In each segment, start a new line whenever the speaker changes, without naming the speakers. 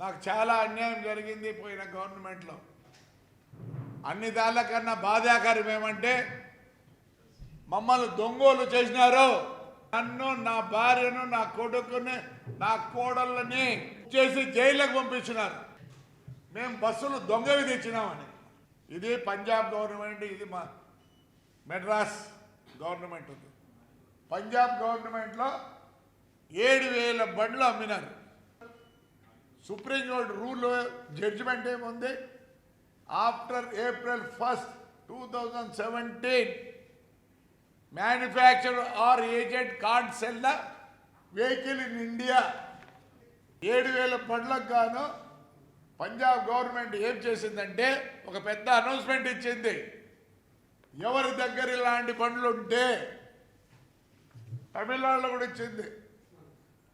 నాకు చాలా అన్యాయం జరిగింది పోయిన గవర్నమెంట్లో. అన్ని దానికన్నా బాధాకరం ఏమంటే మమ్మల్ని దొంగోలు చేసినారు. నన్ను నా భార్యను నా కొడుకుని నా కోడళ్ళని చేసి జైళ్ళకు పంపించినారు. మేము బస్సులు దొంగవి తెచ్చినామని ఇది పంజాబ్ గవర్నమెంట్ ఇది మా మెడ్రాస్ గవర్నమెంట్ ఉంది. పంజాబ్ గవర్నమెంట్లో ఏడు వేల బండ్లు అమ్మినారు. సుప్రీంకోర్టు రూల్ జడ్జిమెంట్ ఏముంది? After April first two thousand seventeen manufacture or agent can't sell vehicle in India. ఏడు వేల బండ్లకు గాను పంజాబ్ గవర్నమెంట్ ఏం చేసిందంటే ఒక పెద్ద అనౌన్స్మెంట్ ఇచ్చింది. ఎవరి దగ్గర ఇలాంటి బండ్లు ఉంటే తమిళనాడులో కూడా ఇచ్చింది.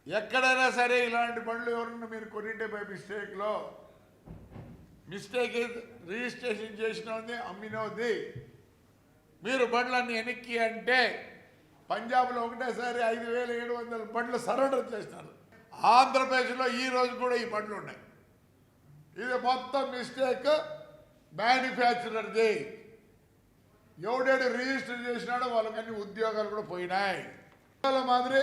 ఎక్కడైనా సరే ఇలాంటి బండ్లు ఎవరన్నా మీరు కొనింటే బై మిస్టేక్లో మిస్టేక్ రిజిస్ట్రేషన్ చేసినది అమ్మినోది మీరు బండ్లన్నీ వెనక్కి అంటే పంజాబ్లో ఒకటేసారి ఐదు వేల ఏడు వందల బండ్లు సరెండర్ చేస్తారు ఆంధ్రప్రదేశ్లో ఈ రోజు కూడా ఈ బండ్లు ఉన్నాయి. ఇది మొత్తం మిస్టేక్ మ్యానుఫ్యాక్చరర్ది ఎవడేడు రిజిస్టర్ చేసినాడో వాళ్ళకన్నీ ఉద్యోగాలు కూడా పోయినాయి. వాళ్ళ మాదిరి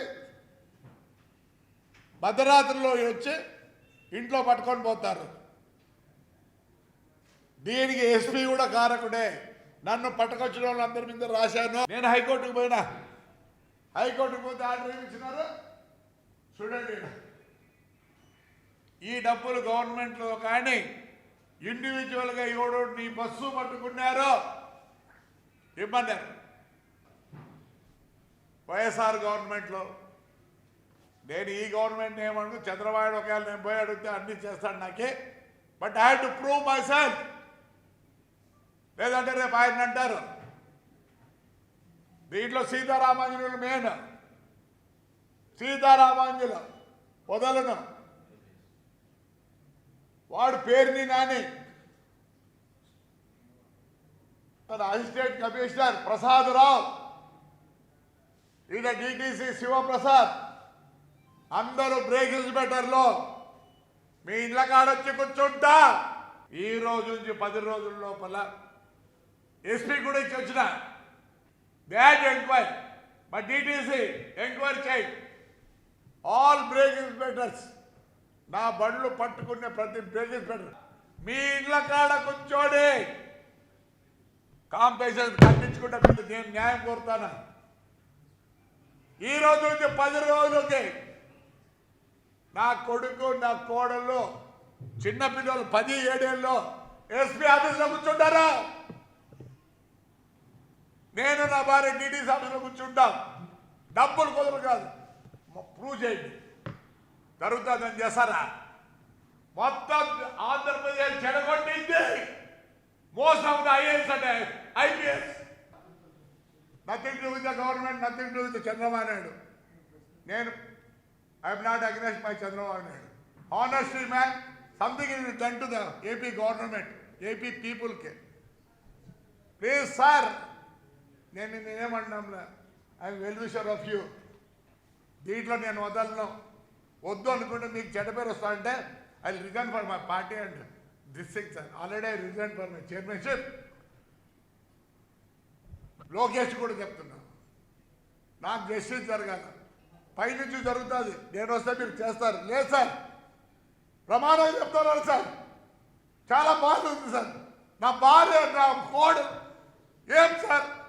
మధ్యరాత్రిలో వచ్చి ఇంట్లో పట్టుకొని పోతారు. దీనికి ఎస్పీ కూడా కారకుడే. నన్ను పట్టుకొచ్చిన వాళ్ళందరి మీద రాశాను. నేను హైకోర్టుకు పోయినా. హైకోర్టుకు పోతే ఆర్డర్ ఇచ్చినారు చూడండి. ఈ డబ్బులు గవర్నమెంట్లో కానీ ఇండివిజువల్గా ఎవడు నీ బస్సు పట్టుకున్నారో ఇమ్మన్నారు వైఎస్ఆర్ గవర్నమెంట్లో నేను ఈ గవర్నమెంట్ ఏమనుకు చంద్రబాబు ఒకవేళ నేను పోయి అడిగితే అన్ని చేస్తాను నాకే. But I to prove myself లేదంటే రేపు ఆయన అంటారు. దీంట్లో సీతారామాంజనులు మెయిన్. సీతారామాంజులు వదలను వాడు పేరుని నాని. తన అసిస్టెంట్ కమిషనర్ ప్రసాద్ రావు ఈయన డిటీసీ శివప్రసాద్. అందరూ బ్రేక్ ఇన్స్పెక్టర్లో మీ ఇళ్ళ కాడొచ్చి కూర్చుంటా. ఈ రోజు నుంచి పది రోజుల లోపల ఎస్పీ కూడా ఇచ్చి వచ్చిన. బ్యాడ్ ఎంక్వైరీ మా డిటిసి ఎంక్వైరీ చేయి. ఆల్ బ్రేక్ ఇన్స్పెక్టర్స్ నా బండ్లు పట్టుకునే ప్రతి బ్రేక్ ఇన్స్పెక్టర్ మీ ఇళ్ళ కాడ కూర్చోడి. కాంపిటీషన్ కట్టించుకుంటే నేను న్యాయం కోరుతాను? ఈ రోజు నుంచి పది రోజులకి నా కొడుకు నా కోడలు చిన్నపిల్లలు పది ఏడేళ్ళు ఎస్పీ ఆఫీస్లో కూర్చుంటారా. నేను నా భార్య డీటీసీ ఆఫీస్లో కూర్చుంటాం. డబ్బులు కుదరదు కాదు. ప్రూవ్ చేయండి. జరుగుతుందని చేస్తారా మొత్తం ఆంధ్రప్రదేశ్ చెడగొట్టింది. మోసం ఐఏఎస్ అంటే IPS. Nothing to with the government nothing to with Chandrababu Naidu. నేను I'm not against my Chandrababu Naidu honestly man something is done to the AP government AP పీపుల్కి ప్లీజ్ సార్ నేను నేనేమంటున్నా I'm well wisher of you దీంట్లో నేను వదలను. వద్దు అనుకుంటే మీకు చెడ్డ పేరు వస్తా అంటే I resign for my party and district sir already I resign for my chairmanship Lokesh కూడా చెప్తున్నాను నాకు జస్టిస్ జరగాలి. పైనుంచి జరుగుతుంది. నేను వస్తే మీరు చేస్తారు. లేదు సార్. ప్రమాణం చెప్తున్నారు సార్. చాలా బాధ ఉంది సార్. నా భార్య నా కోడు ఏం సార్?